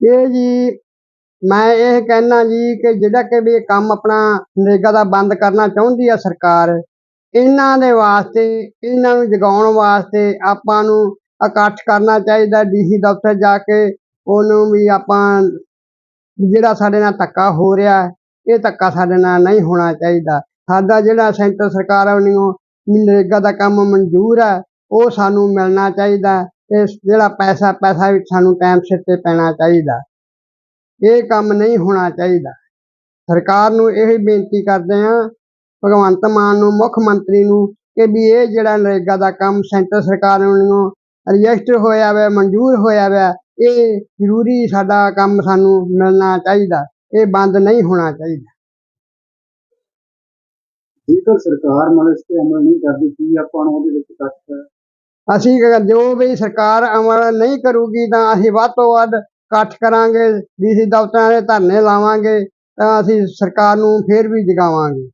ਇਹ ਜੀ, ਮੈਂ ਇਹ ਕਹਿਣਾ ਜੀ ਕਿ ਜਿਹੜਾ ਕਿ ਵੀ ਇਹ ਕੰਮ ਆਪਣਾ ਨਰੇਗਾ ਦਾ ਬੰਦ ਕਰਨਾ ਚਾਹੁੰਦੀ ਆ ਸਰਕਾਰ, ਇਹਨਾਂ ਦੇ ਵਾਸਤੇ, ਇਹਨਾਂ ਨੂੰ ਜਗਾਉਣ ਵਾਸਤੇ ਆਪਾਂ ਨੂੰ ਇਕੱਠ ਕਰਨਾ ਚਾਹੀਦਾ ਡੀਸੀ ਦਫ਼ਤਰ ਜਾ ਕੇ, ਉਹਨੂੰ ਵੀ ਆਪਾਂ ਜਿਹੜਾ ਸਾਡੇ ਨਾਲ ਧੱਕਾ ਹੋ ਰਿਹਾ, ਇਹ ਧੱਕਾ ਸਾਡੇ ਨਾਲ ਨਹੀਂ ਹੋਣਾ ਚਾਹੀਦਾ। ਸਾਡਾ ਜਿਹੜਾ ਸੈਂਟਰ ਸਰਕਾਰ ਵੱਲੋਂ ਨਰੇਗਾ ਦਾ ਕੰਮ ਮਨਜ਼ੂਰ ਹੈ ਉਹ ਸਾਨੂੰ ਮਿਲਣਾ ਚਾਹੀਦਾ। ਤੇ ਜਿਹੜਾ ਪੈਸਾ ਪੈਸਾ ਵੀ ਸਾਨੂੰ ਟਾਈਮ ਸਿਰ ਤੇ ਪੈਣਾ ਚਾਹੀਦਾ। ਇਹ ਕੰਮ ਨਹੀਂ ਹੋਣਾ ਚਾਹੀਦਾ। ਸਰਕਾਰ ਨੂੰ ਇਹ ਬੇਨਤੀ ਕਰਦੇ ਹਾਂ, ਭਗਵੰਤ ਮਾਨ ਨੂੰ, ਮੁੱਖ ਮੰਤਰੀ ਨੂੰ, ਕਿ ਵੀ ਇਹ ਜਿਹੜਾ ਨਰੇਗਾ ਦਾ ਕੰਮ ਸੈਂਟਰ ਸਰਕਾਰ ਵੱਲੋਂ ਰਜਿਸਟਰ ਹੋਇਆ ਵਾ, ਮਨਜ਼ੂਰ ਹੋਇਆ ਵਾ, ਇਹ ਜ਼ਰੂਰੀ ਸਾਡਾ ਕੰਮ ਸਾਨੂੰ ਮਿਲਣਾ ਚਾਹੀਦਾ। ਇਹ ਬੰਦ ਨਹੀਂ ਹੋਣਾ ਚਾਹੀਦਾ। ਜੇਕਰ ਸਰਕਾਰ ਮਤਲਬ ਇਸ ਤੇ ਅਮਲ ਨਹੀਂ ਕਰਦੀ, ਕੀ ਆਪਾਂ ਨੂੰ ਉਹਦੇ ਵਿੱਚ ਤੱਕ ਅਸੀਂ ਜੋ ਵੀ ਸਰਕਾਰ ਅਮਲ ਨਹੀਂ ਕਰੂਗੀ ਤਾਂ ਅਸੀਂ ਵੱਧ ਤੋਂ ਵੱਧ ਇਕੱਠ ਕਰਾਂਗੇ, ਡੀਸੀ ਦਫ਼ਤਰਾਂ ਦੇ ਧਰਨੇ ਲਾਵਾਂਗੇ, ਤਾਂ ਅਸੀਂ ਸਰਕਾਰ ਨੂੰ ਫੇਰ ਵੀ ਜਗਾਵਾਂਗੇ।